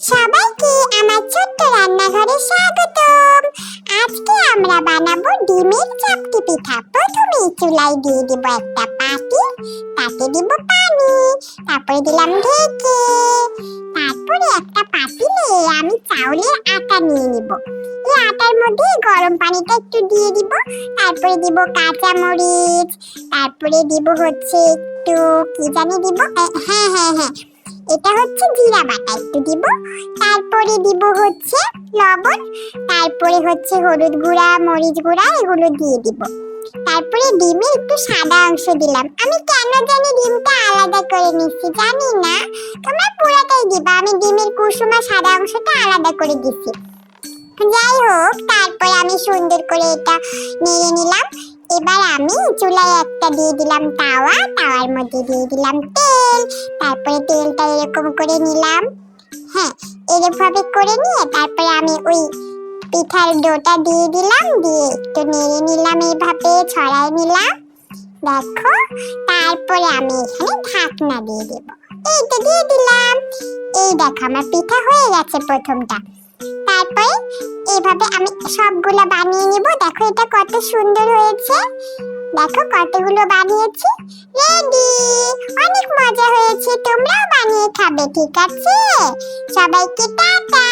সবাইকে আমার ছোট্ট রান্নাঘরে স্বাগতম। আজকে আমরা বানাবো ডিমের চাপটি পিঠা। প্রথমে চুলায় দিয়ে দিব একটা পাটি তাতে দিব পানি, তারপরে দিলাম ঢেকে। তারপরে একটা পাতিলে আমি চাউলের আটা নিয়ে নিব। এই আটার মধ্যে গরম পানিটা একটু দিয়ে দিব। তারপরে দিব কাঁচা মরিচ তারপরে দিব হচ্ছে একটু, কি জানি দিব? হ্যাঁ হ্যাঁ হ্যাঁ এটা হচ্ছে জিরা বাটা, একটু দিব। তারপরে দিব হচ্ছে লবণ, তারপরে হচ্ছে হলুদ গুঁড়া, মরিচ গুঁড়া, এগুলো দিয়ে দিব। তারপরে ডিমের একটু সাদা অংশ দিলাম। আমি কেন জানি ডিমটা আলাদা করে নিচ্ছি জানি না। তোমরা পুরোটাই দিবা, আমি ডিমের কুসুম আর সাদা অংশটা আলাদা করে দিচ্ছি যাই হোক, তারপরে আমি সুন্দর করে এটা নেড়ে নিলাম। এবার আমি চুলায় একটা দিয়ে দিলাম তাওয়া, তাওয়ার মধ্যে দিয়ে দিলাম তেল। তারপরে তেলটা এরকম করে নিলাম। হ্যাঁ এরকমভাবে করে নিয়ে তারপরে আমি ওই পিঠার ডোটা দিয়ে দিলাম, দিয়ে একটু নেড়ে নিলাম এইভাবে ছড়াই নিলাম। দেখো, তারপরে আমি এখানে ঢাকনা দিয়ে দেব। এই তো দিয়ে দিলাম। এই দেখো, আমার পিঠা হয়ে গেছে প্রথমটা। তারপরে এইভাবে আমি সবগুলো বানিয়ে নিব। দেখো এটা কত সুন্দর হয়েছে। দেখো কতগুলো বানিয়েছি। রেডি! হয়েছে তোমরাও বানিয়ে খাবে ঠিক আছে? সবাইকে টাটা!